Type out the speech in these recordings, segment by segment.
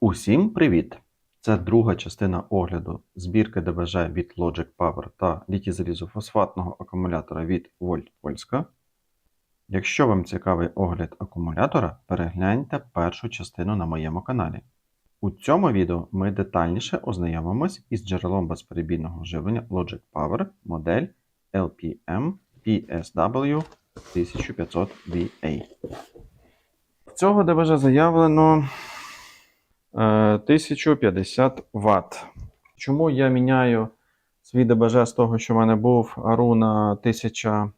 Усім привіт! Це друга частина огляду збірки ДБЖ від Logic Power та літій-залізофосфатного акумулятора від Volt Polska. Якщо вам цікавий огляд акумулятора, перегляньте першу частину на моєму каналі. У цьому відео ми детальніше ознайомимось із джерелом безперебійного живлення Logic Power модель LPM PSW 1500VA. В цього ДБЖ заявлено 1050 Вт. Чому я міняю свій ДБЖ з того, що в мене був Aruna 1000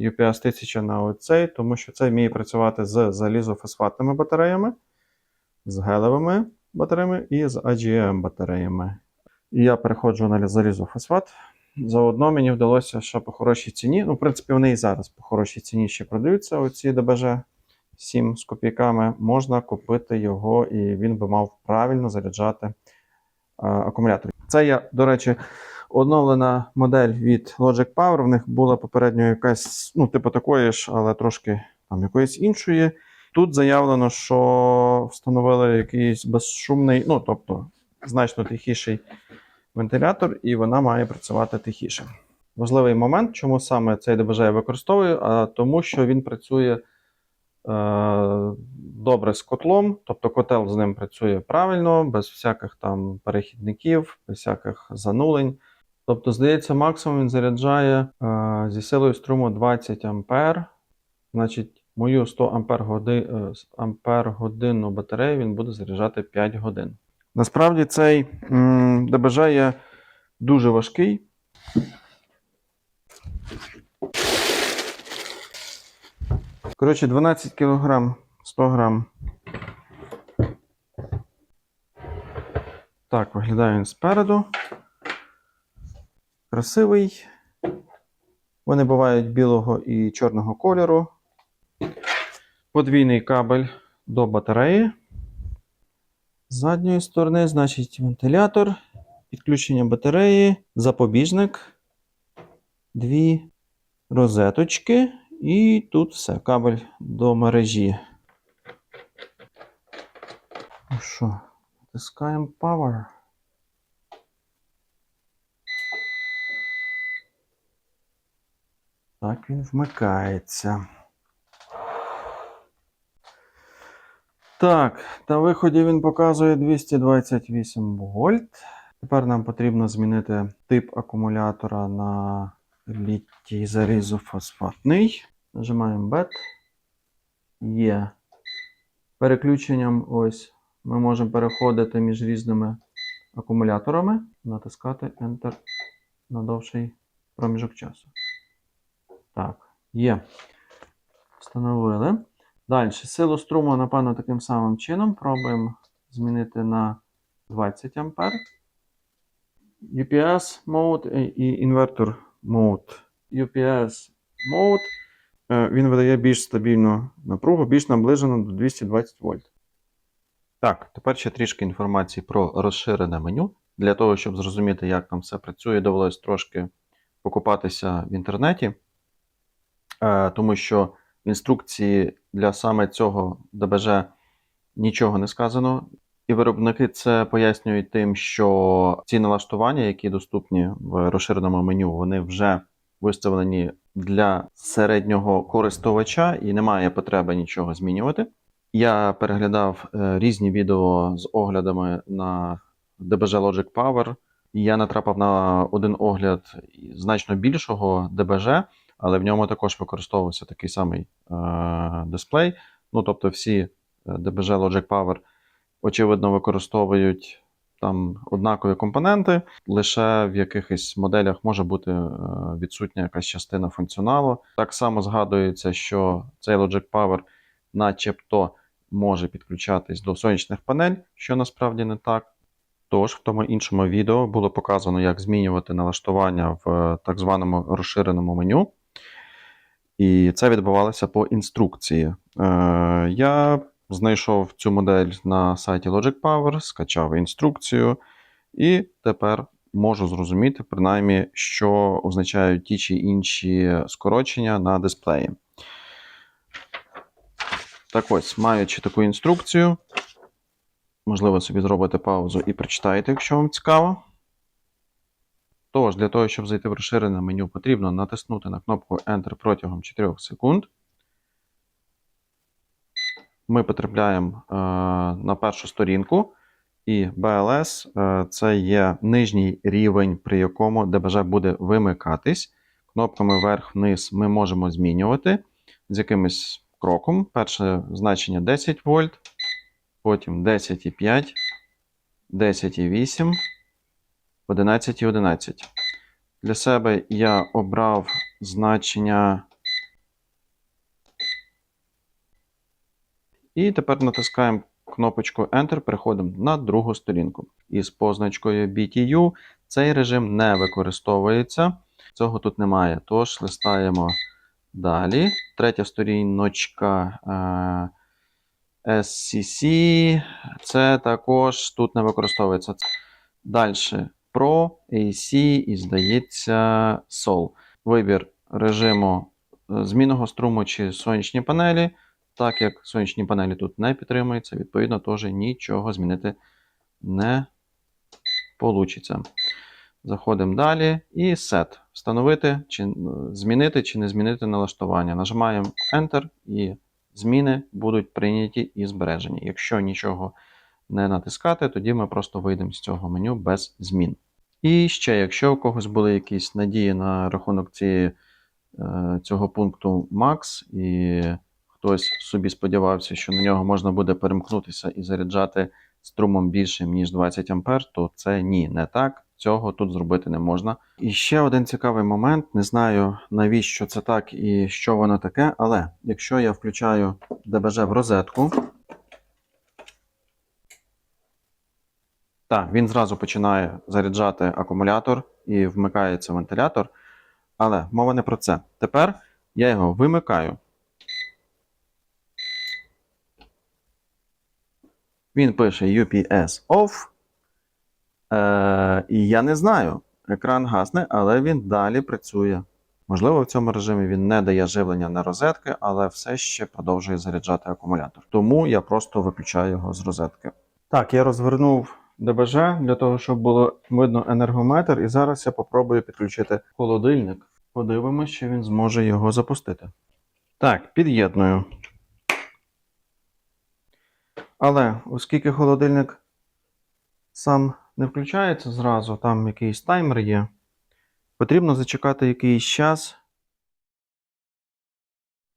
UPS 1000 на оцей, тому що це вміє працювати з залізофосфатними батареями, з гелевими батареями і з AGM батареями. І я переходжу на залізофосфат. Заодно мені вдалося, що по хорошій ціні. Ну, в принципі, вони і зараз по хорошій ціні ще продаються. Оці ДБЖ 7 з копійками. Можна купити його, і він би мав правильно заряджати а, акумулятор. Це я, до речі, оновлена модель від Logic Power. В них була попередньо якась, ну, типу такої ж, але трошки там якоїсь іншої. Тут заявлено, що встановили якийсь безшумний, ну тобто значно тихіший вентилятор, і вона має працювати тихіше. Важливий момент, чому саме цей ДБЖ я використовую, а тому, що він працює е, добре з котлом, тобто котел з ним працює правильно, без всяких там перехідників, без всяких занулень. Тобто, здається, максимум він заряджає е, зі силою струму 20 А. Значить, мою 100 ампер, годи, е, ампер годинну батарею він буде заряджати 5 годин. Насправді цей м, ДБЖ є дуже важкий. Коротше, 12 кг 100 грам. Так, виглядає він спереду. Красивий. Вони бувають білого і чорного кольору. Подвійний кабель до батареї. З задньої сторони, значить, вентилятор, підключення батареї, запобіжник, дві розеточки, і тут все, кабель до мережі. Ну що, натискаємо Power. Так він вмикається. Так, на виході він показує 228 вольт. Тепер нам потрібно змінити тип акумулятора на літій залізофосфатний. Нажимаємо BET. Є. Переключенням ось ми можемо переходити між різними акумуляторами, натискати Enter на довший проміжок часу. Так, є. Встановили. Далі, силу струму, напевно, таким самим чином. Пробуємо змінити на 20 А. UPS mode і інвертор mode. UPS mode е, він видає більш стабільну напругу, більш наближену до 220 вольт. Так, тепер ще трішки інформації про розширене меню. Для того, щоб зрозуміти, як там все працює, довелось трошки покупатися в інтернеті, Е, тому що в інструкції для саме цього ДБЖ нічого не сказано. І виробники це пояснюють тим, що ці налаштування, які доступні в розширеному меню, вони вже виставлені для середнього користувача і немає потреби нічого змінювати. Я переглядав е, різні відео з оглядами на DBG Logic Power, і я натрапив на один огляд значно більшого ДБЖ, але в ньому також використовувався такий самий е, дисплей. Ну, тобто, всі е, DBG Logic Power, очевидно, використовують там однакові компоненти, лише в якихось моделях може бути е, відсутня якась частина функціоналу. Так само згадується, що цей Logic Power, начебто, може підключатись до сонячних панель, що насправді не так. Тож, в тому іншому відео було показано, як змінювати налаштування в е, так званому розширеному меню. І це відбувалося по інструкції. Е, я знайшов цю модель на сайті Logic Power, скачав інструкцію, і тепер можу зрозуміти, принаймні, що означають ті чи інші скорочення на дисплеї. Так ось, маючи таку інструкцію, Можливо, собі зробите паузу і прочитаєте, якщо вам цікаво. Тож, для того, щоб зайти в розширене меню, потрібно натиснути на кнопку Enter протягом 4 секунд. Ми потрапляємо е, на першу сторінку, і BLS е, це є нижній рівень, при якому ДБЖ буде вимикатись. Кнопками вверх-вниз ми можемо змінювати з якимось кроком. Перше значення 10 вольт, потім 10,5, 10,8, 11,11. Для себе я обрав значення. І тепер натискаємо кнопочку Enter, переходимо на другу сторінку. Із позначкою BTU цей режим не використовується. Цього тут немає. Тож листаємо далі. Третя сторіночка е, SCC. Це також тут не використовується. Далі Pro, AC і, здається, Sol. Вибір режиму е, змінного струму чи сонячні панелі. Так як сонячні панелі тут не підтримуються, відповідно, теж нічого змінити не вийде. Заходимо далі і Set. Встановити, чи е, змінити чи не змінити налаштування. Нажимаємо Enter і зміни будуть прийняті і збережені. Якщо нічого не натискати, тоді ми просто вийдемо з цього меню без змін. І ще, якщо у когось були якісь надії на рахунок цієї, е, цього пункту Max, і хтось собі сподівався, що на нього можна буде перемкнутися і заряджати струмом більшим, ніж 20 А, то це ні, не так. Цього тут зробити не можна. І ще один цікавий момент. Не знаю, навіщо це так і що воно таке, але якщо я включаю ДБЖ в розетку, так, він зразу починає заряджати акумулятор і вмикається вентилятор. Але мова не про це. Тепер я його вимикаю. Він пише UPS OFF. Е, і я не знаю. Екран гасне, але він далі працює. Можливо, в цьому режимі він не дає живлення на розетки, але все ще продовжує заряджати акумулятор. Тому я просто виключаю його з розетки. Так, я розвернув ДБЖ для того, щоб було видно енергометр, і зараз я попробую підключити холодильник. Подивимось, чи він зможе його запустити. Так, під'єдную. Але оскільки холодильник сам не включається зразу, там якийсь таймер є, потрібно зачекати якийсь час.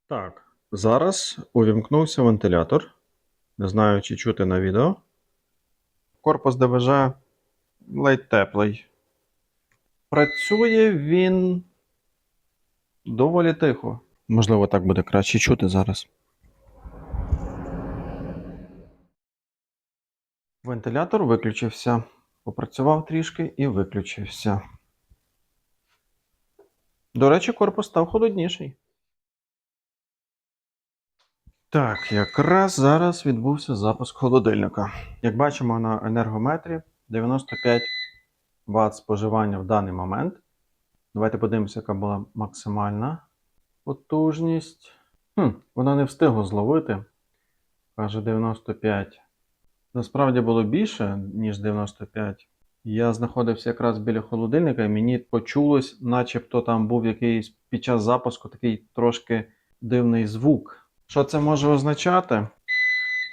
Так, зараз увімкнувся вентилятор. Не знаю, чи чути на відео. Корпус ДВЖ ледь теплий. Працює він доволі тихо. Можливо, так буде краще чути зараз. Вентилятор виключився. Попрацював трішки і виключився. До речі, корпус став холодніший. Так, якраз зараз відбувся запуск холодильника. Як бачимо на енергометрі 95 Вт споживання в даний момент. Давайте подивимося, яка була максимальна потужність. Хм, Вона не встигла зловити. Каже 95. Насправді було більше, ніж 95. Я знаходився якраз біля холодильника, і мені почулось, начебто там був якийсь під час запуску такий трошки дивний звук. Що це може означати?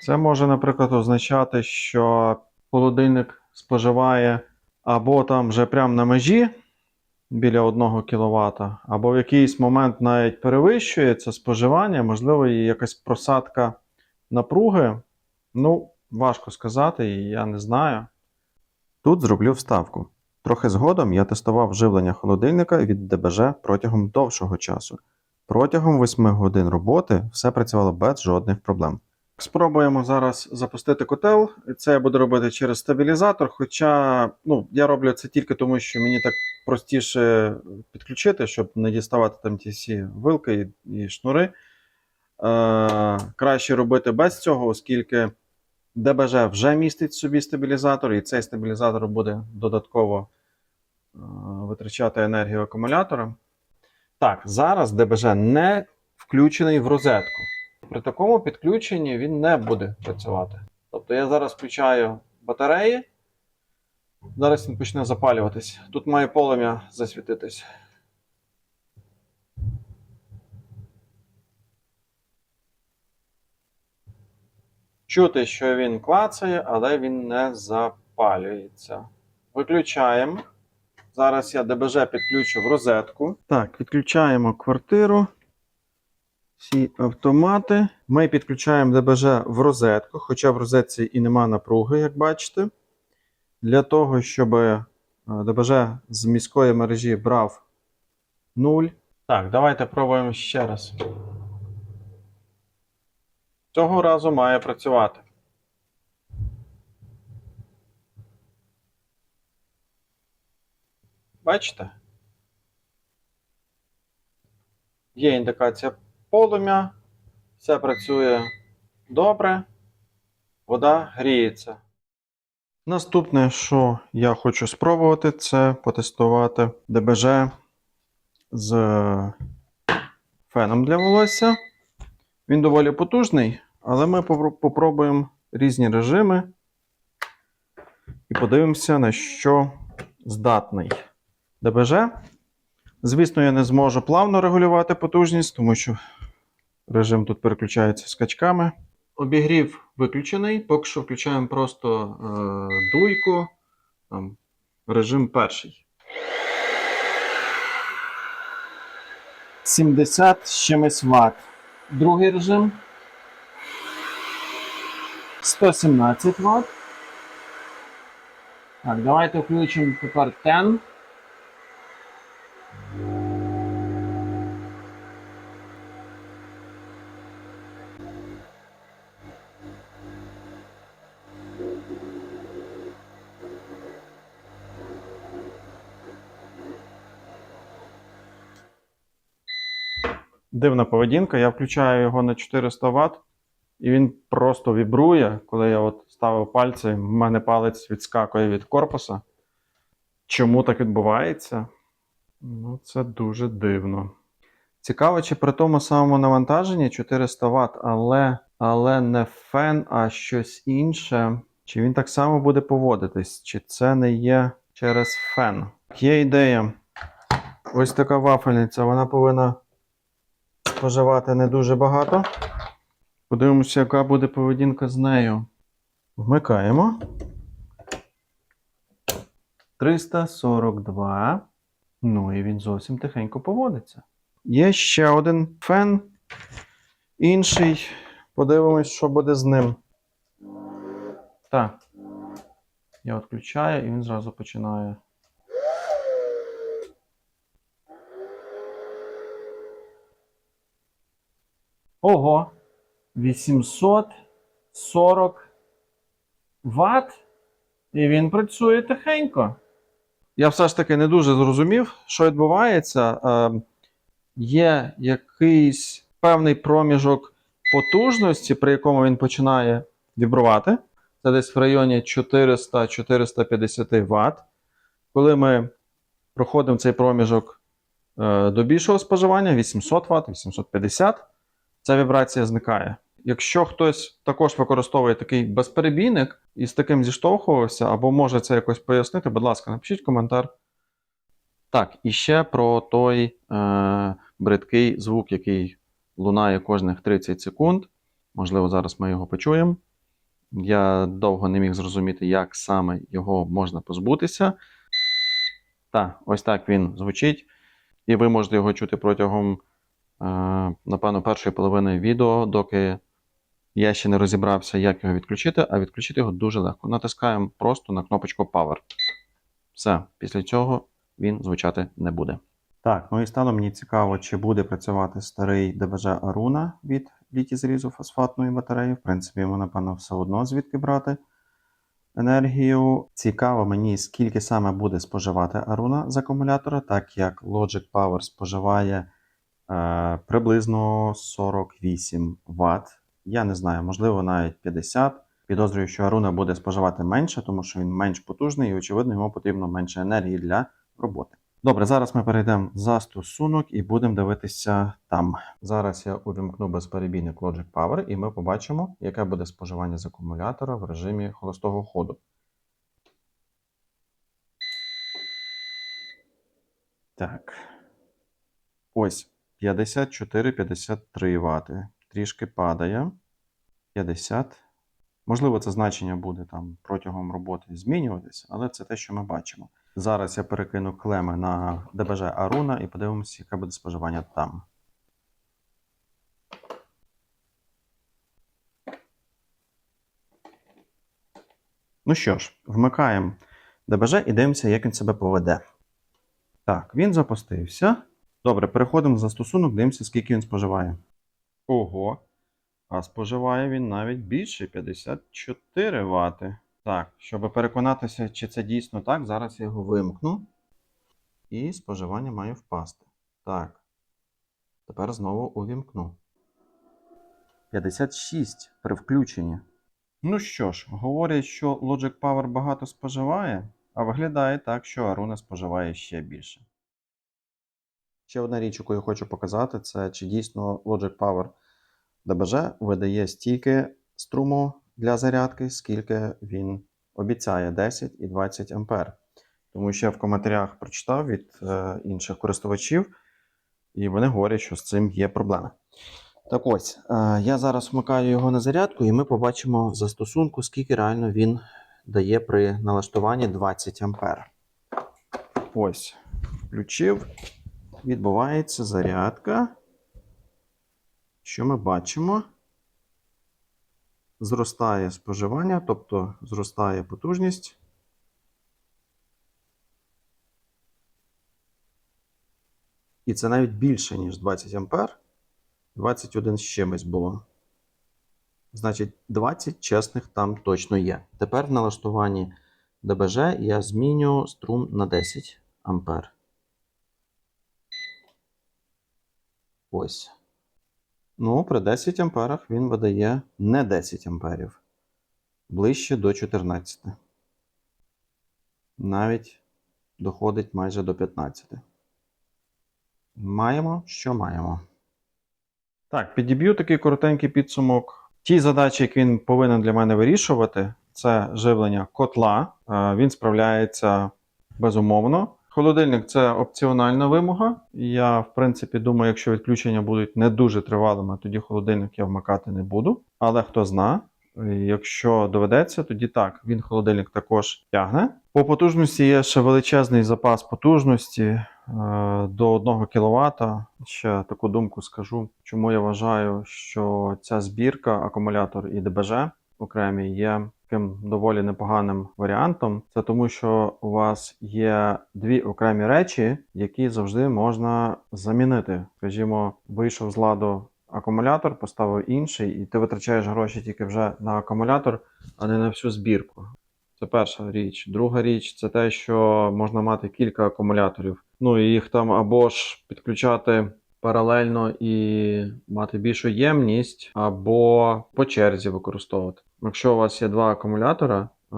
Це може, наприклад, означати, що холодильник споживає або там вже прямо на межі біля 1 кВт, або в якийсь момент навіть перевищує це споживання, можливо, і якась просадка напруги. Ну, важко сказати, і я не знаю. Тут зроблю вставку. Трохи згодом я тестував живлення холодильника від ДБЖ протягом довшого часу. Протягом 8 годин роботи все працювало без жодних проблем. Спробуємо зараз запустити котел. Це я буду робити через стабілізатор. Хоча ну, я роблю це тільки тому, що мені так простіше підключити, щоб не діставати там ті всі вилки і, і шнури. Е, краще робити без цього, оскільки ДБЖ вже містить собі стабілізатор, і цей стабілізатор буде додатково е, витрачати енергію акумулятора. Так, зараз ДБЖ не включений в розетку. При такому підключенні він не буде працювати. Тобто я зараз включаю батареї. Зараз він почне запалюватись. Тут має полум'я засвітитись. Чути, що він клацає, але він не запалюється. Виключаємо. Зараз я ДБЖ підключу в розетку. Так, відключаємо квартиру. Всі автомати. Ми підключаємо ДБЖ в розетку, хоча в розетці і нема напруги, як бачите. Для того, щоб е, ДБЖ з міської мережі брав 0. Так, давайте пробуємо ще раз. Цього разу має працювати. Бачите? Є індикація полум'я, все працює добре, вода гріється. Наступне, що я хочу спробувати, це потестувати ДБЖ з феном для волосся. Він доволі потужний, але ми попро- попробуємо різні режими і подивимося, на що здатний ДБЖ. Звісно, я не зможу плавно регулювати потужність, тому що режим тут переключається скачками. Обігрів виключений. Поки що включаємо просто е, дуйку. Там, режим перший. 70 з чимось Вт. Другий режим. 117 Вт. Так, давайте включимо тепер 10. Дивна поведінка. Я включаю його на 400 Вт, і він просто вібрує. Коли я от ставив пальці, в мене палець відскакує від корпуса. Чому так відбувається? Ну, це дуже дивно. Цікаво, чи при тому самому навантаженні 400 Вт, але, але не фен, а щось інше. Чи він так само буде поводитись, чи це не є через фен? Є ідея. Ось така вафельниця, вона повинна споживати не дуже багато. Подивимося, яка буде поведінка з нею. Вмикаємо. 342. Ну і він зовсім тихенько поводиться. Є ще один фен. Інший. Подивимось, що буде з ним. Так. Я відключаю і він зразу починає. Ого! 840 Вт. І він працює тихенько. Я все ж таки не дуже зрозумів, що відбувається. Е, є якийсь певний проміжок потужності, при якому він починає вібрувати. Це десь в районі 400-450 Вт. Коли ми проходимо цей проміжок е, до більшого споживання, 800 Вт, 850, ця вібрація зникає. Якщо хтось також використовує такий безперебійник і з таким зіштовхувався, або може це якось пояснити, будь ласка, напишіть коментар. Так, і ще про той е, бридкий звук, який лунає кожних 30 секунд. Можливо, зараз ми його почуємо. Я довго не міг зрозуміти, як саме його можна позбутися. Так, ось так він звучить. І ви можете його чути протягом, напевно, першої половини відео, доки я ще не розібрався, як його відключити, а відключити його дуже легко. Натискаємо просто на кнопочку Power. Все, після цього він звучати не буде. Так, ну і стало мені цікаво, чи буде працювати старий DBG Aruna від літі зрізу фосфатної батареї. В принципі, йому, напевно, все одно звідки брати енергію. Цікаво мені, скільки саме буде споживати Aruna з акумулятора, так як Logic Power споживає приблизно 48 Вт. Я не знаю, можливо, навіть 50. Підозрюю, що Aruna буде споживати менше, тому що він менш потужний і, очевидно, йому потрібно менше енергії для роботи. Добре, зараз ми перейдемо в застосунок і будемо дивитися там. Зараз я увімкну безперебійник Logic Power, і ми побачимо, яке буде споживання з акумулятора в режимі холостого ходу. Так. Ось 54-53 Вт. Трішки падає. 50. Можливо, це значення буде там протягом роботи змінюватися, але це те, що ми бачимо. Зараз я перекину клеми на ДБЖ Аруна і подивимося, яке буде споживання там. Ну що ж, вмикаємо ДБЖ і дивимося, як він себе поведе. Так, він запустився. Добре, переходимо в застосунок, дивимося, скільки він споживає. Ого. А споживає він навіть більше 54 Вт. Так, щоб переконатися, чи це дійсно так, зараз я його вимкну. І споживання має впасти. Так. Тепер знову увімкну. 56 при включенні. Ну що ж, говорять, що Logic Power багато споживає, а виглядає так, що Aruna споживає ще більше. Ще одна річ, яку я хочу показати, це чи дійсно Logic Power DBG видає стільки струму для зарядки, скільки він обіцяє 10 і 20 А. Тому що я в коментарях прочитав від е, інших користувачів, і вони говорять, що з цим є проблеми. Так ось, е, я зараз вмикаю його на зарядку, і ми побачимо в застосунку, скільки реально він дає при налаштуванні 20 А. Ось, включив, відбувається зарядка. Що ми бачимо? Зростає споживання, тобто зростає потужність. І це навіть більше, ніж 20 А. 21 з чимось було. Значить, 20 чесних там точно є. Тепер в налаштуванні ДБЖ я зміню струм на 10 А. Ось. Ну, при 10 амперах він видає не 10 амперів. Ближче до 14. Навіть доходить майже до 15. Маємо, що маємо. Так, підіб'ю такий коротенький підсумок. Ті задачі, які він повинен для мене вирішувати, це живлення котла. Е, Він справляється безумовно. Холодильник це опціональна вимога. Я, в принципі, думаю, якщо відключення будуть не дуже тривалими, тоді холодильник я вмикати не буду. Але хто зна, якщо доведеться, тоді так, він холодильник також тягне. По потужності є ще величезний запас потужності е, до 1 кВт. Ще таку думку скажу, чому я вважаю, що ця збірка, акумулятор і ДБЖ окремі є таким доволі непоганим варіантом. Це тому, що у вас є дві окремі речі, які завжди можна замінити. Скажімо, вийшов з ладу акумулятор, поставив інший, і ти витрачаєш гроші тільки вже на акумулятор, а не на всю збірку. Це перша річ. Друга річ це те, що можна мати кілька акумуляторів. Ну і їх там або ж підключати паралельно і мати більшу ємність, або по черзі використовувати. Якщо у вас є два акумулятора е,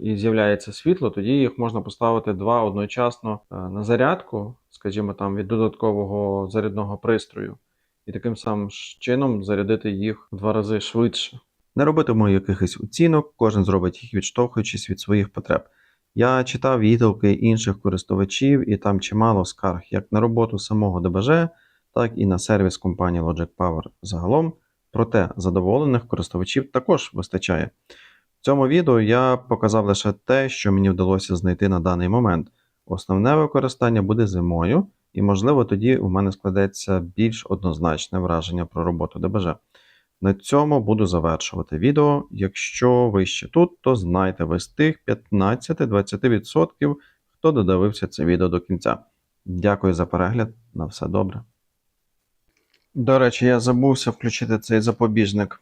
і з'являється світло, тоді їх можна поставити два одночасно е, на зарядку, скажімо там, від додаткового зарядного пристрою, і таким самим чином зарядити їх в два рази швидше. Не робитиму якихось оцінок, кожен зробить їх відштовхуючись від своїх потреб. Я читав відгуки інших користувачів, і там чимало скарг як на роботу самого ДБЖ, так і на сервіс компанії Logic Power загалом. Проте задоволених користувачів також вистачає. В цьому відео я показав лише те, що мені вдалося знайти на даний момент. Основне використання буде зимою, і, можливо, тоді у мене складеться більш однозначне враження про роботу ДБЖ. На цьому буду завершувати відео. Якщо ви ще тут, то знайте ви з тих 15-20%, хто додивився це відео до кінця. Дякую за перегляд, на все добре. До речі, я забувся включити цей запобіжник